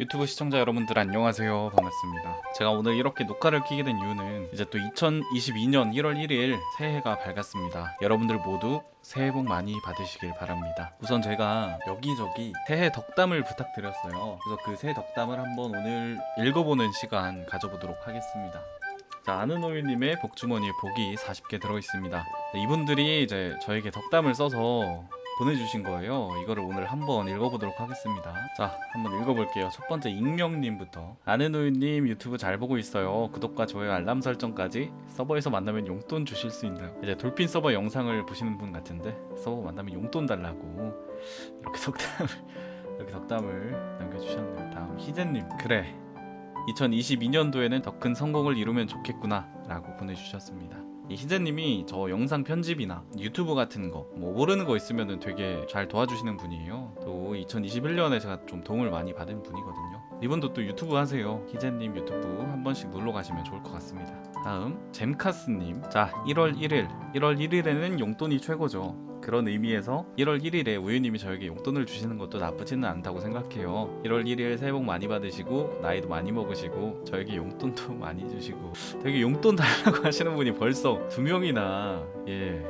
유튜브 시청자 여러분들 안녕하세요. 반갑습니다. 제가 오늘 이렇게 녹화를 키게 된 이유는 이제 또 2022년 1월 1일 새해가 밝았습니다. 여러분들 모두 새해 복 많이 받으시길 바랍니다. 우선 제가 여기저기 새해 덕담을 부탁드렸어요. 그래서 그 새해 덕담을 한번 오늘 읽어보는 시간 가져보도록 하겠습니다. 자, 아는오유님의 복주머니에 복이 40개 들어있습니다. 네, 이분들이 이제 저에게 덕담을 써서 보내주신 거예요. 이거를 오늘 한번 읽어보도록 하겠습니다. 자, 한번 읽어볼게요. 첫 번째 익명님부터 아는오유님 유튜브 잘 보고 있어요. 구독과 좋아요, 알람 설정까지 서버에서 만나면 용돈 주실 수 있나요? 이제 돌핀 서버 영상을 보시는 분 같은데 서버 만나면 용돈 달라고 이렇게 덕담을 이렇게 덕담을 남겨주셨네요. 다음 희재님 그래 2022년도에는 더 큰 성공을 이루면 좋겠구나 라고 보내주셨습니다 이 희재님이 저 영상 편집이나 유튜브 같은 거 뭐 모르는 거 있으면 되게 잘 도와주시는 분이에요. 또 2021년에 제가 좀 도움을 많이 받은 분이거든요. 이분도 또 유튜브 하세요. 희재님 유튜브 한 번씩 놀러 가시면 좋을 것 같습니다. 다음 잼카스님. 자 1월 1일. 1월 1일에는 용돈이 최고죠 그런 의미에서 1월 1일에 우유님이 저에게 용돈을 주시는 것도 나쁘지는 않다고 생각해요 1월 1일 새해 복 많이 받으시고 나이도 많이 먹으시고 저에게 용돈도 많이 주시고 되게 용돈 달라고 하시는 분이 벌써 두 명이나 예.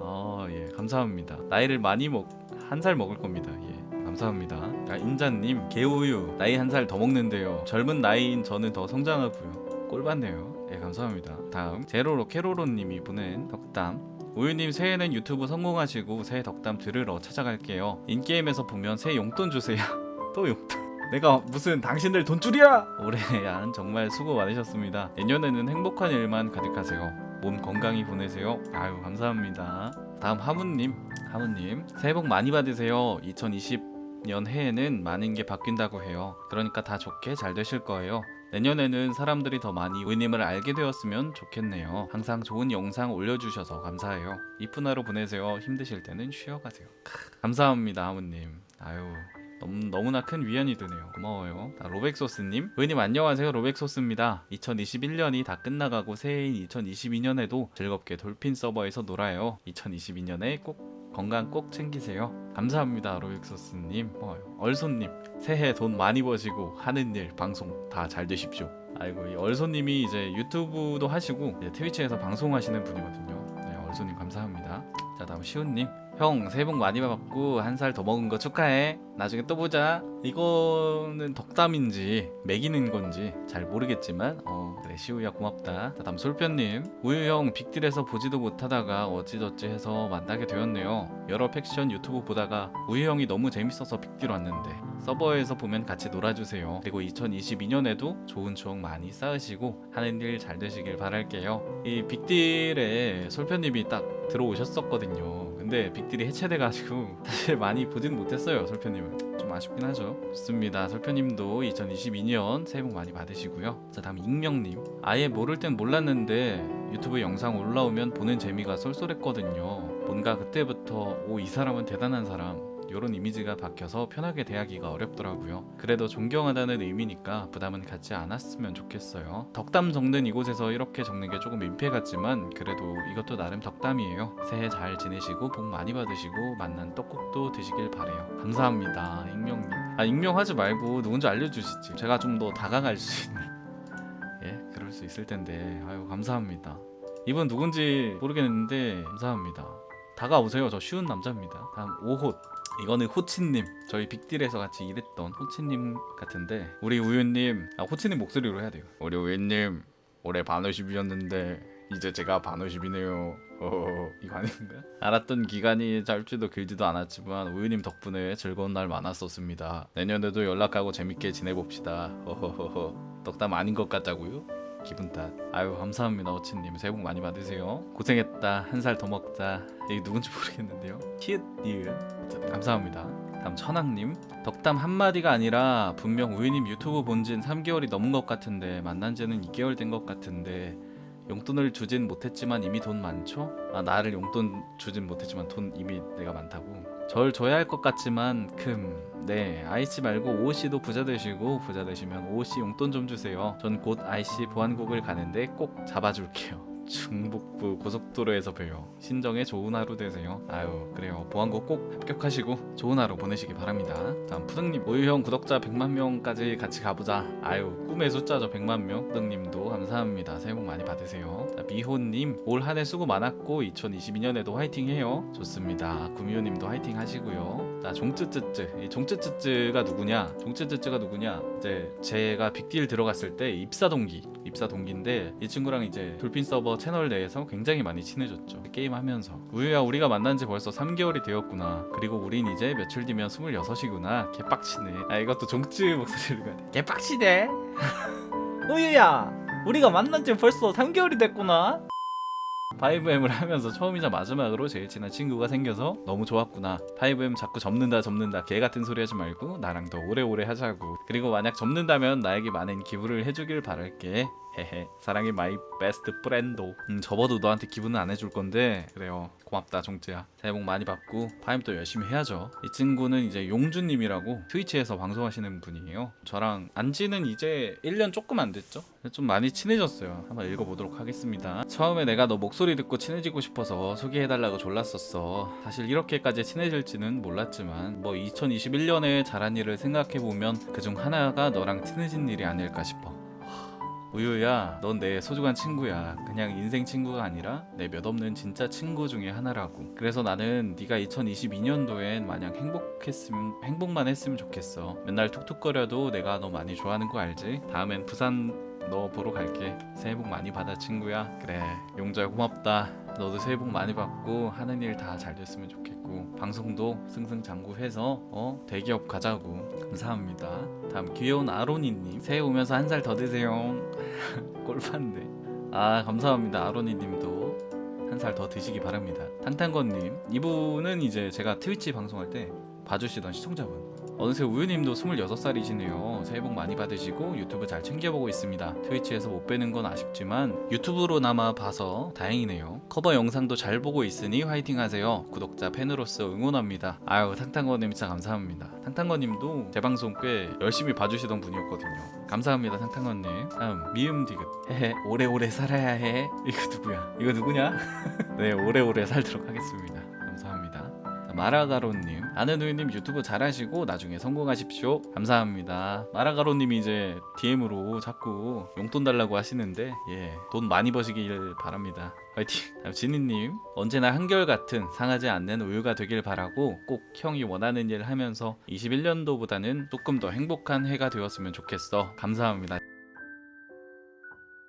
아, 예. 감사합니다. 나이를 많이 먹 한 살 먹을 겁니다. 예. 감사합니다. 아, 인자님, 개우유 나이 한 살 더 먹는데요. 젊은 나이인 저는 더 성장하고요. 꼴받네요. 예, 감사합니다. 다음 제로로 캐로로님이 보낸 덕담. 우유님 새해는 유튜브 성공하시고 새해 덕담 들으러 찾아갈게요. 인게임에서 보면 새해 용돈 주세요. 또 용돈. 내가 무슨 당신들 돈줄이야! 올해한 정말 수고 많으셨습니다. 내년에는 행복한 일만 가득하세요. 몸 건강히 보내세요. 아유 감사합니다. 다음 하무님, 하무님 새해 복 많이 받으세요. 2020년 해에는 많은 게 바뀐다고 해요. 그러니까 다 좋게 잘 되실 거예요. 내년에는 사람들이 더 많이 우유님을 알게 되었으면 좋겠네요. 항상 좋은 영상 올려주셔서 감사해요. 이쁜 하루 보내세요. 힘드실 때는 쉬어가세요. 크, 감사합니다, 하무님. 아유. 너무, 너무나 큰 위안이 되네요. 고마워요. 자, 로백소스님. 의님 안녕하세요. 로백소스입니다. 2021년이 다 끝나가고 새해인 2022년에도 즐겁게 돌핀 서버에서 놀아요. 2022년에 꼭 건강 꼭 챙기세요. 감사합니다. 로백소스님. 고마워요. 얼손님. 새해 돈 많이 버시고 하는 일, 방송 다 잘 되십시오. 아이고, 이 얼손님이 이제 유튜브도 하시고 이제 트위치에서 방송하시는 분이거든요. 네, 얼손님 감사합니다. 자, 다음 시훈님. 형 새해 복 많이 받고 한 살 더 먹은 거 축하해. 나중에 또 보자. 이거는 덕담인지 매기는 건지 잘 모르겠지만 어 그래 시우야 고맙다. 자, 다음 솔편님 우유 형 빅딜에서 보지도 못하다가 어찌저찌 해서 만나게 되었네요. 여러 팩션 유튜브 보다가 우유 형이 너무 재밌어서 빅딜 왔는데 서버에서 보면 같이 놀아주세요. 그리고 2022년에도 좋은 추억 많이 쌓으시고 하는 일 잘 되시길 바랄게요. 이 빅딜에 솔편님이 딱 들어오셨었거든요. 근데 빅딜이 해체돼가지고 사실 많이 보진 못했어요. 솔편님을 좀 아쉽긴 하죠. 좋습니다. 솔편님도 2022년 새해 복 많이 받으시고요. 자 다음 익명님 아예 모를 땐 몰랐는데 유튜브 영상 올라오면 보는 재미가 쏠쏠했거든요. 뭔가 그때부터 오 이 사람은 대단한 사람 이런 이미지가 박혀서 편하게 대하기가 어렵더라고요. 그래도 존경하다는 의미니까 부담은 갖지 않았으면 좋겠어요. 덕담 적는 이곳에서 이렇게 적는 게 조금 민폐 같지만 그래도 이것도 나름 덕담이에요. 새해 잘 지내시고 복 많이 받으시고 만난 떡국도 드시길 바래요. 감사합니다, 익명님. 아 익명하지 말고 누군지 알려주시지. 제가 좀 더 다가갈 수 있는. 예, 그럴 수 있을 텐데. 아유 감사합니다. 이분 누군지 모르겠는데 감사합니다. 다가오세요. 저 쉬운 남자입니다. 다음 5호 이거는 호치님 저희 빅딜에서 같이 일했던 호치님 같은데 우리 우유님 아 호치님 목소리로 해야 돼요. 우리 우유님 올해 반오십이었는데 이제 제가 반오십이네요. 어허허 이거 아닌가? 알았던 기간이 짧지도 길지도 않았지만 우유님 덕분에 즐거운 날 많았었습니다. 내년에도 연락하고 재밌게 지내봅시다. 어허허허. 덕담 아닌 것 같다고요? 기분 탓. 아유 감사합니다 어치님 새해 복 많이 받으세요. 고생했다 한 살 더 먹자. 이게 누군지 모르겠는데요. 키읔 니은 어쨌든 감사합니다. 다음 천학님 덕담 한마디가 아니라 분명 우유님 유튜브 본진 3개월이 넘은 것 같은데 만난 지는 2개월 된 것 같은데 용돈을 주진 못했지만 이미 돈 많죠? 아 나를 용돈 주진 못했지만 돈 이미 내가 많다고 절 줘야 할 것 같지만 큼 네 아이씨 말고 오씨도 부자 되시고 부자 되시면 오씨 용돈 좀 주세요 전 곧 아이씨 보안국을 가는데 꼭 잡아줄게요 중북부 고속도로에서 봬요. 신정에 좋은 하루 되세요. 아유 그래요. 보안고 꼭 합격하시고 좋은 하루 보내시기 바랍니다. 다음 푸등님 오유형 구독자 100만 명까지 같이 가보자. 아유 꿈의 숫자죠 100만 명. 푸등님도 감사합니다. 새해 복 많이 받으세요. 자, 미호님 올 한 해 수고 많았고 2022년에도 화이팅해요. 좋습니다. 구미호님도 화이팅 하시고요. 자 종쯔쯔쯔 이 종쯔쯔쯔가 누구냐? 종쯔쯔쯔가 누구냐? 이제 제가 빅딜 들어갔을 때 입사 동기 입사 동기인데 이 친구랑 이제 돌핀 서버 채널 내에서 굉장히 많이 친해졌죠. 게임 하면서 우유야 우리가 만난 지 벌써 3개월이 되었구나. 그리고 우린 이제 며칠 뒤면 26이구나. 개빡치네. 아 이것도 종쯔 목소리로 가야 돼. 개빡치네. 우유야 우리가 만난 지 벌써 3개월이 됐구나. 5M을 하면서 처음이자 마지막으로 제일 친한 친구가 생겨서 너무 좋았구나. 5M 자꾸 접는다 접는다 개 같은 소리 하지 말고 나랑 더 오래오래 하자고. 그리고 만약 접는다면 나에게 많은 기부를 해주길 바랄게. 헤헤 사랑해 마이 베스트 프렌도. 음 접어도 너한테 기부는 안 해줄 건데. 그래요. 고맙다 종재야. 새해 복 많이 받고 파임 또 열심히 해야죠. 이 친구는 이제 용주님이라고 트위치에서 방송하시는 분이에요. 저랑 안지는 이제 1년 조금 안 됐죠? 좀 많이 친해졌어요. 한번 읽어보도록 하겠습니다. 처음에 내가 너 목소리 듣고 친해지고 싶어서 소개해달라고 졸랐었어. 사실 이렇게까지 친해질지는 몰랐지만 뭐 2021년에 잘한 일을 생각해보면 그중 하나가 너랑 친해진 일이 아닐까 싶어 우유야, 넌 내 소중한 친구야. 그냥 인생 친구가 아니라 내 몇 없는 진짜 친구 중에 하나라고. 그래서 나는 네가 2022년도엔 마냥 행복했음, 행복만 했으면 좋겠어. 맨날 툭툭거려도 내가 너 많이 좋아하는 거 알지? 다음엔 부산 너 보러 갈게. 새해 복 많이 받아 친구야. 그래, 용자야 고맙다. 너도 새해 복 많이 받고 하는 일 다 잘 됐으면 좋겠고 방송도 승승장구해서 어 대기업 가자고 감사합니다. 다음 귀여운 아로니님 새해 오면서 한 살 더 드세요. 꼴판데. 아 감사합니다 아로니님도 한 살 더 드시기 바랍니다. 탕탕건님 이분은 이제 제가 트위치 방송할 때 봐주시던 시청자분. 어느새 우유님도 26살이시네요. 새해 복 많이 받으시고 유튜브 잘 챙겨보고 있습니다. 트위치에서 못 뵈는 건 아쉽지만 유튜브로나마 봐서 다행이네요. 커버 영상도 잘 보고 있으니 화이팅 하세요. 구독자 팬으로서 응원합니다. 아유 탕탕거님 진짜 감사합니다. 탕탕거님도 제 방송 꽤 열심히 봐주시던 분이었거든요. 감사합니다 탕탕거님. 다음 미음 디귿. 헤헤 오래오래 살아야 해. 이거 누구야? 이거 누구냐? 네 오래오래 살도록 하겠습니다. 마라가로님. 아는 우유님 유튜브 잘하시고 나중에 성공하십시오. 감사합니다. 마라가로님이 이제 DM으로 자꾸 용돈 달라고 하시는데 예 돈 많이 버시길 바랍니다. 화이팅. 지니님. 언제나 한결같은 상하지 않는 우유가 되길 바라고 꼭 형이 원하는 일 하면서 21년도보다는 조금 더 행복한 해가 되었으면 좋겠어. 감사합니다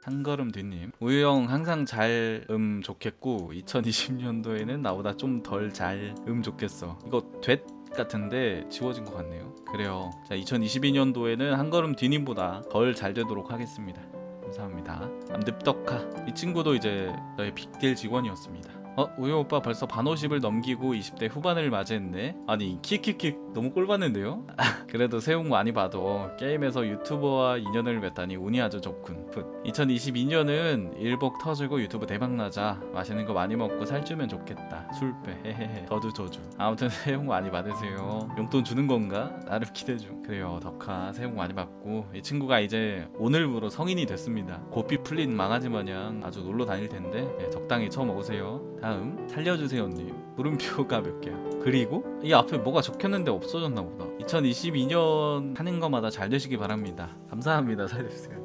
한 걸음 뒤님. 우유 형 항상 잘 음 좋겠고 2020년도에는 나보다 좀 덜 잘 음 좋겠어. 이거 됐 같은데 지워진 것 같네요. 그래요. 자 2022년도에는 한 걸음 뒤님보다 덜 잘 되도록 하겠습니다. 감사합니다. 늪덕카 이 친구도 이제 저희 빅딜 직원이었습니다 어 우유 오빠 벌써 반 50을 넘기고 20대 후반을 맞이했네. 아니 킥킥킥. 너무 꼴봤는데요? 그래도 새해 복 많이 받아 게임에서 유튜버와 인연을 맺다니 운이 아주 좋군. 풋. 2022년은 일복 터지고 유튜브 대박나자. 맛있는 거 많이 먹고 살찌면 좋겠다. 술빼. 헤헤헤. 저주 저주. 아무튼 새해 복 많이 받으세요. 용돈 주는 건가? 나름 기대 중. 그래요. 덕카 새해 복 많이 받고. 이 친구가 이제 오늘부로 성인이 됐습니다. 고삐 풀린 망아지 마냥 아주 놀러 다닐 텐데 네, 적당히 쳐먹으세요 다음 살려주세요님 물음표가 몇 개야? 그리고 이 앞에 뭐가 적혔는데 없어졌나 보다. 2022년 하는 거마다 잘 되시기 바랍니다. 감사합니다 살려주세요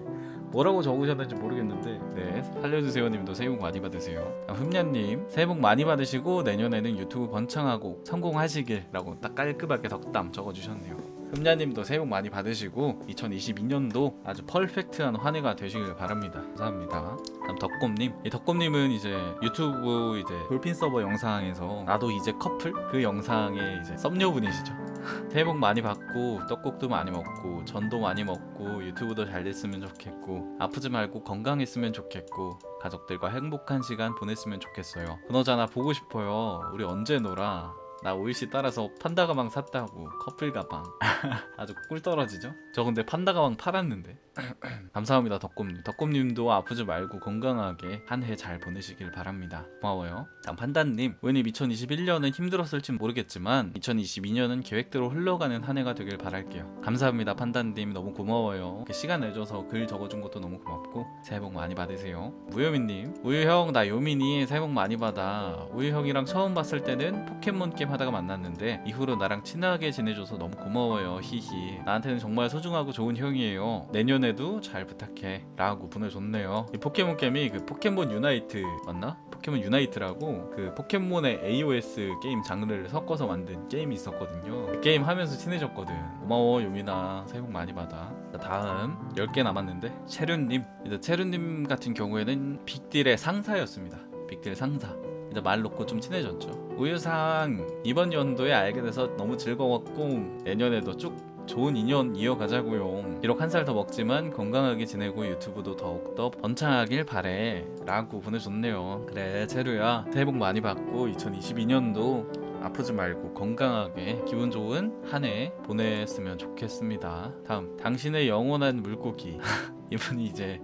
뭐라고 적으셨는지 모르겠는데. 네 살려주세요님도 새해 복 많이 받으세요. 아, 흠냐님 새해 복 많이 받으시고 내년에는 유튜브 번창하고 성공하시길 라고 딱 깔끔하게 덕담 적어주셨네요 흠냐님도 새해 복 많이 받으시고 2022년도 아주 퍼펙트한 한 해가 되시길 바랍니다. 감사합니다. 다음 덕곰님. 이 덕곰님은 이제 유튜브 이제 돌핀 서버 영상에서 나도 이제 커플? 그 영상의 이제 썸녀분이시죠. 새해 복 많이 받고 떡국도 많이 먹고 전도 많이 먹고 유튜브도 잘 됐으면 좋겠고 아프지 말고 건강했으면 좋겠고 가족들과 행복한 시간 보냈으면 좋겠어요. 그너저나 보고 싶어요. 우리 언제 놀아 나 오이씨 따라서 판다 가방 샀다고 커플 가방. 아주 꿀 떨어지죠? 저 근데 판다 가방 팔았는데. 감사합니다 덕곰님. 덕곰님도 아프지 말고 건강하게 한 해 잘 보내시길 바랍니다. 고마워요. 다음 판단님. 우연히 2021년은 힘들었을진 모르겠지만 2022년은 계획대로 흘러가는 한 해가 되길 바랄게요. 감사합니다 판단님. 너무 고마워요. 시간 내줘서 글 적어준 것도 너무 고맙고 새해 복 많이 받으세요. 무효민님. 우유형 나 요민이 새해 복 많이 받아. 우유형이랑 처음 봤을 때는 포켓몬 게임 하다가 만났는데 이후로 나랑 친하게 지내줘서 너무 고마워요. 히히. 나한테는 정말 소중하고 좋은 형이에요. 내년에도 잘 부탁해. 라고 보내줬네요. 이 포켓몬 게임이 그 포켓몬 유나이트 맞나? 포켓몬 유나이트라고 그 포켓몬의 AOS 게임 장르를 섞어서 만든 게임이 있었거든요. 그 게임 하면서 친해졌거든. 고마워 요민아. 새해 복 많이 받아. 자, 다음 10개 남았는데 체륜님. 이제 체륜님 같은 경우에는 빅딜의 상사였습니다. 빅딜 상사. 이제 말 놓고 좀 친해졌죠 우유상 이번 연도에 알게 돼서 너무 즐거웠고 내년에도 쭉 좋은 인연 이어가자고요. 비록 한 살 더 먹지만 건강하게 지내고 유튜브도 더욱더 번창하길 바래. 라고 보내줬네요. 그래, 체루야. 새해 복 많이 받고 2022년도 아프지 말고 건강하게 기분 좋은 한 해 보냈으면 좋겠습니다. 다음, 당신의 영원한 물고기. 이분이 이제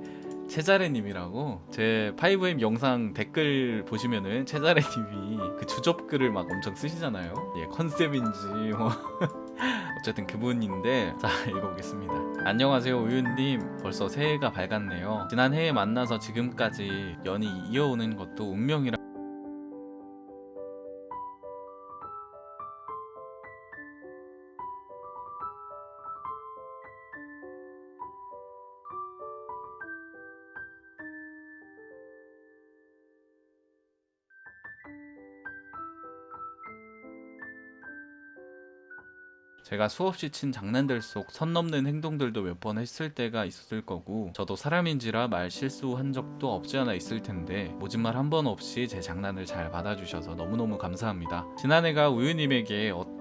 채자레님이라고 제 5M 영상 댓글 보시면은 채자레님이 그 주접글을 막 엄청 쓰시잖아요. 예, 컨셉인지 뭐 어쨌든 그분인데 자 읽어보겠습니다. 안녕하세요 우윤님 벌써 새해가 밝았네요. 지난 해에 만나서 지금까지 연이 이어오는 것도 운명이라. 제가 수없이 친 장난들 속 선 넘는 행동들도 몇 번 했을 때가 있었을 거고 저도 사람인지라 말 실수한 적도 없지 않아 있을 텐데 모진말 한 번 없이 제 장난을 잘 받아주셔서 너무너무 감사합니다. 지난해가 우유님에게 어떤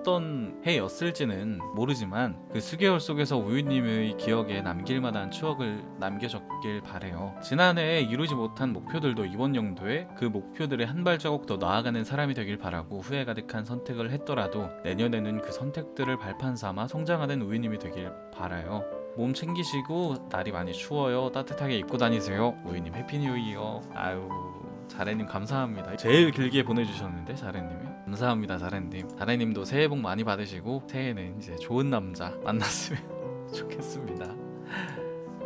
해였을지는 모르지만 그 수개월 속에서 우유님의 기억에 남길 만한 추억을 남겨줬길 바래요. 지난해에 이루지 못한 목표들도 이번 연도에 그 목표들의 한 발자국 더 나아가는 사람이 되길 바라고 후회 가득한 선택을 했더라도 내년에는 그 선택들을 발판 삼아 성장하는 우유님이 되길 바라요. 몸 챙기시고 날이 많이 추워요. 따뜻하게 입고 다니세요. 우유님 해피 뉴 이어. 아유 자래님 감사합니다. 제일 길게 보내주셨는데 자래님이 감사합니다 자래님. 자래님도 새해 복 많이 받으시고 새해는 이제 좋은 남자 만났으면 좋겠습니다.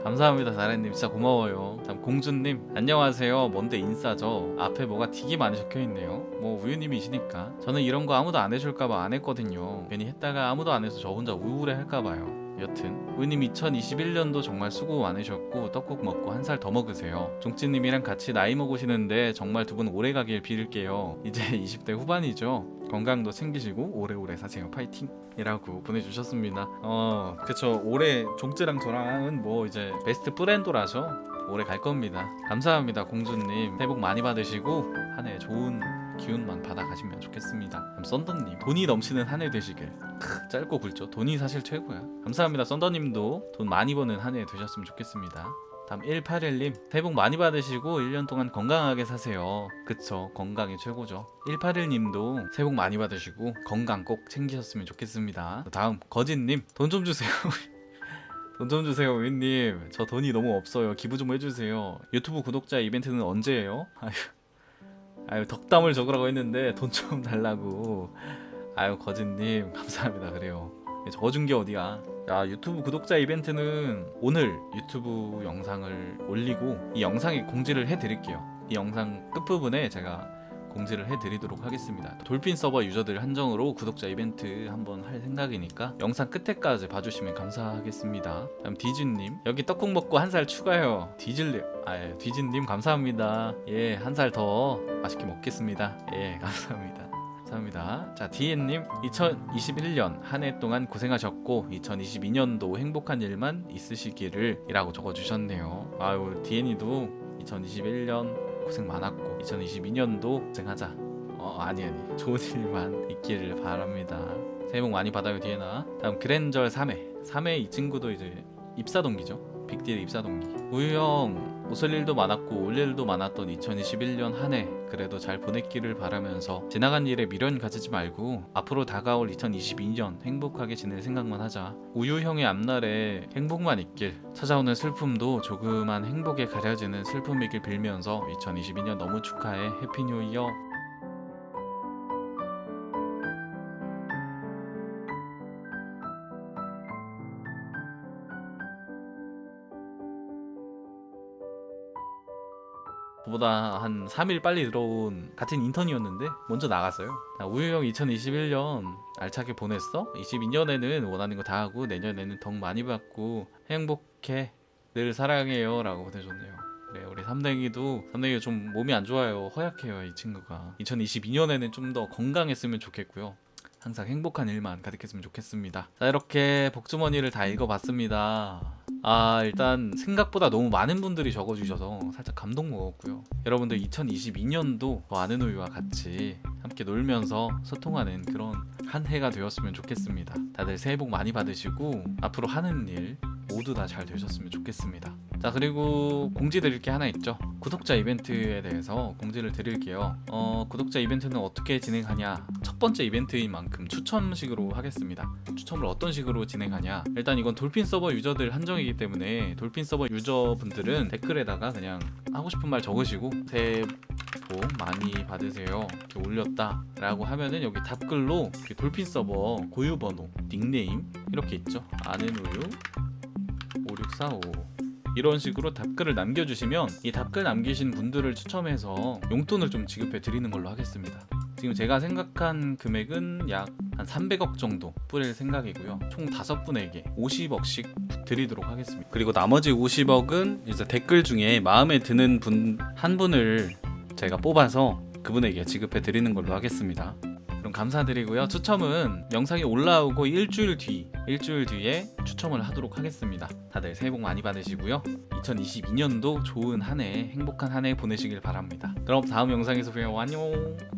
감사합니다 자래님. 진짜 고마워요. 다음 공주님 안녕하세요. 뭔데 인싸죠? 앞에 뭐가 되게 많이 적혀있네요. 뭐 우유님이시니까. 저는 이런 거 아무도 안 해줄까봐 안 했거든요. 괜히 했다가 아무도 안 해서 저 혼자 우울해 할까봐요 여튼 우유님 2021년도 정말 수고 많으셨고 떡국 먹고 한 살 더 먹으세요. 종찌님이랑 같이 나이 먹으시는데 정말 두 분 오래 가길 빌을게요. 이제 20대 후반이죠. 건강도 챙기시고 오래오래 사세요. 파이팅! 이라고 보내주셨습니다. 어 그쵸. 올해 종찌랑 저랑은 뭐 이제 베스트 프렌도라서 오래 갈 겁니다. 감사합니다 공주님. 새해 복 많이 받으시고 한 해 좋은 기운만 받아가시면 좋겠습니다. 그럼 썬더님 돈이 넘치는 한 해 되시길. 크, 짧고 굵죠? 돈이 사실 최고야. 감사합니다 썬더님도. 돈 많이 버는 한 해 되셨으면 좋겠습니다. 다음 181님 새해 복 많이 받으시고 1년 동안 건강하게 사세요. 그쵸 건강이 최고죠. 181님도 새해 복 많이 받으시고 건강 꼭 챙기셨으면 좋겠습니다. 다음 거진님 돈 좀 주세요. 돈 좀 주세요 윈님. 저 돈이 너무 없어요. 기부 좀 해주세요. 유튜브 구독자 이벤트는 언제예요? 아유, 아유 덕담을 적으라고 했는데 돈 좀 달라고. 아유 거진님 감사합니다. 그래요. 적어준 게 어디야? 야 유튜브 구독자 이벤트는 오늘 유튜브 영상을 올리고 이 영상에 공지를 해드릴게요. 이 영상 끝부분에 제가 공지를 해드리도록 하겠습니다. 돌핀 서버 유저들 한정으로 구독자 이벤트 한번 할 생각이니까 영상 끝에까지 봐주시면 감사하겠습니다. 다음 디즈님 여기 떡국 먹고 한 살 추가요. 디즐 아 예, 디즈님 감사합니다. 예 한 살 더 맛있게 먹겠습니다. 예 감사합니다. 감사합니다. 자, 디엔님, 2021년 한 해 동안 고생하셨고 2022년도 행복한 일만 있으시기를 이라고 적어주셨네요. 아유, 디엔이도 2021년 고생 많았고 2022년도 고생하자. 어, 아니 아니, 좋은 일만 있기를 바랍니다. 새해 복 많이 받아요, 디에나. 다음 그랜절 3회. 3회 이 친구도 이제 입사 동기죠. 빅딜 입사 동기 우유 형 웃을 일도 많았고 올 일도 많았던 2021년 한 해 그래도 잘 보냈기를 바라면서 지나간 일에 미련 가지지 말고 앞으로 다가올 2022년 행복하게 지낼 생각만 하자. 우유형의 앞날에 행복만 있길 찾아오는 슬픔도 조그만 행복에 가려지는 슬픔이길 빌면서 2022년 너무 축하해. 해피 뉴 이어 저보다 한 3일 빨리 들어온 같은 인턴이었는데 먼저 나갔어요. 아, 우유 형 2021년 알차게 보냈어? 22년에는 원하는 거 다 하고 내년에는 덕 많이 받고 행복해. 늘 사랑해요 라고 보내줬네요. 그래 우리 삼댕이도 삼댕이 좀 몸이 안 좋아요. 허약해요 이 친구가. 2022년에는 좀 더 건강했으면 좋겠고요. 항상 행복한 일만 가득했으면 좋겠습니다. 자 이렇게 복주머니를 다 읽어봤습니다. 아 일단 생각보다 너무 많은 분들이 적어주셔서 살짝 감동 먹었고요. 여러분들 2022년도 아는 우유와 같이 함께 놀면서 소통하는 그런 한 해가 되었으면 좋겠습니다. 다들 새해 복 많이 받으시고 앞으로 하는 일 모두 다 잘 되셨으면 좋겠습니다. 자 그리고 공지 드릴 게 하나 있죠. 구독자 이벤트에 대해서 공지를 드릴게요. 어, 구독자 이벤트는 어떻게 진행하냐? 첫 번째 이벤트인 만큼 추첨식으로 하겠습니다. 추첨을 어떤 식으로 진행하냐? 일단 이건 돌핀 서버 유저들 한정이 기 때문에 돌핀 서버 유저분들은 댓글에다가 그냥 하고 싶은 말 적으시고 새해 복 많이 받으세요. 이렇게 올렸다 라고 하면은 여기 답글로 돌핀 서버 고유 번호, 닉네임 이렇게 있죠. 아는 우유 5645 이런 식으로 답글을 남겨주시면 이 답글 남기신 분들을 추첨해서 용돈을 좀 지급해 드리는 걸로 하겠습니다. 지금 제가 생각한 금액은 약 한 300억 정도 뿌릴 생각이고요. 총 5분에게 50억씩 드리도록 하겠습니다. 그리고 나머지 50억은 이제 댓글 중에 마음에 드는 분 한 분을 제가 뽑아서 그분에게 지급해 드리는 걸로 하겠습니다. 그럼 감사드리고요. 추첨은 영상이 올라오고 일주일 뒤, 일주일 뒤에 추첨을 하도록 하겠습니다. 다들 새해 복 많이 받으시고요. 2022년도 좋은 한 해, 행복한 한 해 보내시길 바랍니다. 그럼 다음 영상에서 봬요. 안녕.